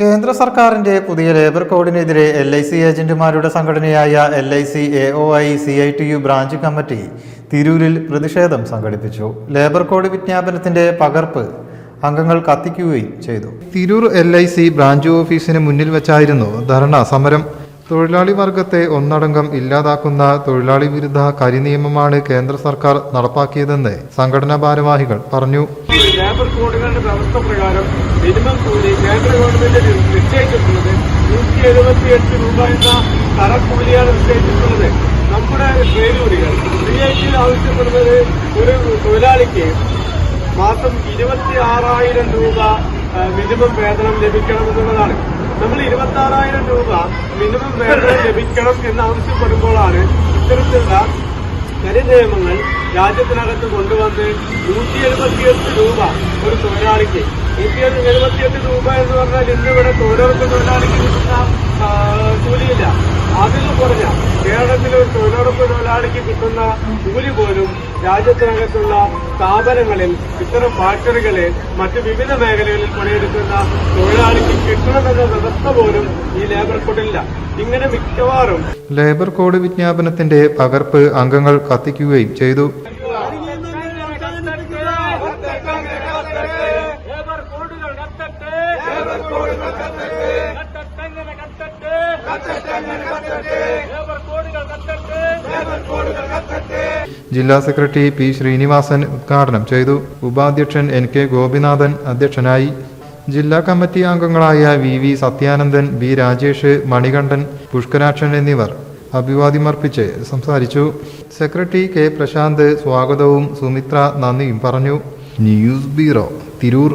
കേന്ദ്ര സർക്കാരിന്റെ പുതിയ ലേബർ കോഡിനെതിരെ എൽ ഐ സി ഏജന്റുമാരുടെ സംഘടനയായ L I C A O I C I T U branch committee തിരൂരിൽ പ്രതിഷേധം സംഘടിപ്പിച്ചു. ലേബർ കോഡ് വിജ്ഞാപനത്തിന്റെ പകർപ്പ് അംഗങ്ങൾ കത്തിക്കുകയും ചെയ്തു. തിരൂർ എൽ ബ്രാഞ്ച് ഓഫീസിന് മുന്നിൽ വെച്ചായിരുന്നു ധർണ സമരം തൊഴിലാളി വർഗത്തെ ഒന്നടങ്കം ഇല്ലാതാക്കുന്ന തൊഴിലാളി വിരുദ്ധ കരിനിയമമാണ് കേന്ദ്ര സർക്കാർ നടപ്പാക്കിയതെന്ന് സംഘടനാ ഭാരവാഹികൾ പറഞ്ഞു. ലേബർ കോഡുകളുടെ വ്യവസ്ഥ പ്രകാരം മിനിമം കൂലി കേന്ദ്ര ഗവൺമെന്റ് നിശ്ചയിച്ചിട്ടുള്ളത് നൂറ്റി എഴുപത്തിയെട്ട് രൂപ എന്ന തറക്കൂലിയാണ് നിശ്ചയിച്ചിട്ടുള്ളത്. നമ്മുടെ യൂണിയൻ സി ഐ ടി ആവശ്യപ്പെടുന്നത് ഒരു തൊഴിലാളിക്ക് മാസം ഇരുപത്തി ആറായിരം രൂപ മിനിമം വേതനം ലഭിക്കണം എന്നുള്ളതാണ്. നമ്മൾ ഇരുപത്തി ആറായിരം രൂപ മിനിമം വേതനം ലഭിക്കണം എന്നാവശ്യപ്പെടുമ്പോഴാണ് ഇത്തരത്തിലുള്ള കരി നിയമങ്ങൾ രാജ്യത്തിനകത്ത് കൊണ്ടുവന്ന് നൂറ്റി എഴുപത്തിയെട്ട് രൂപ ഒരു തൊഴിലാളിക്ക്. നൂറ്റി എഴുപത്തിയെട്ട് രൂപ എന്ന് പറഞ്ഞാൽ ഇന്നിവിടെ തൊഴിലുറപ്പ് തൊഴിലാളിക്ക് കിട്ടുന്ന കൂലിയില്ല. അതിൽ കുറഞ്ഞ കേരളത്തിലെ ഒരു തൊഴിലുറപ്പ് തൊഴിലാളിക്ക് കിട്ടുന്ന കൂലി പോലും രാജ്യത്തിനകത്തുള്ള സ്ഥാപനങ്ങളിൽ ഇത്തരം ഫാക്ടറികളിൽ മറ്റ് വിവിധ മേഖലകളിൽ പണിയെടുക്കുന്ന തൊഴിലാളിക്ക് ലേബർ കോഡ് വിജ്ഞാപനത്തിന്റെ പകർപ്പ് അംഗങ്ങൾ കത്തിക്കുകയും ചെയ്തു. ജില്ലാ സെക്രട്ടറി പി ശ്രീനിവാസൻ ഉദ്ഘാടനം ചെയ്തു. ഉപാധ്യക്ഷൻ എൻ കെ ഗോപിനാഥൻ അധ്യക്ഷനായി. ജില്ലാ കമ്മിറ്റി അംഗങ്ങളായ V V Sathyanandan B Rajesh Manikandan Pushkarakshan എന്നിവർ അഭിവാദ്യമർപ്പിച്ച് സംസാരിച്ചു. സെക്രട്ടറി കെ പ്രശാന്ത് സ്വാഗതവും സുമിത്ര നന്ദിയും പറഞ്ഞു. News bureau Tirur.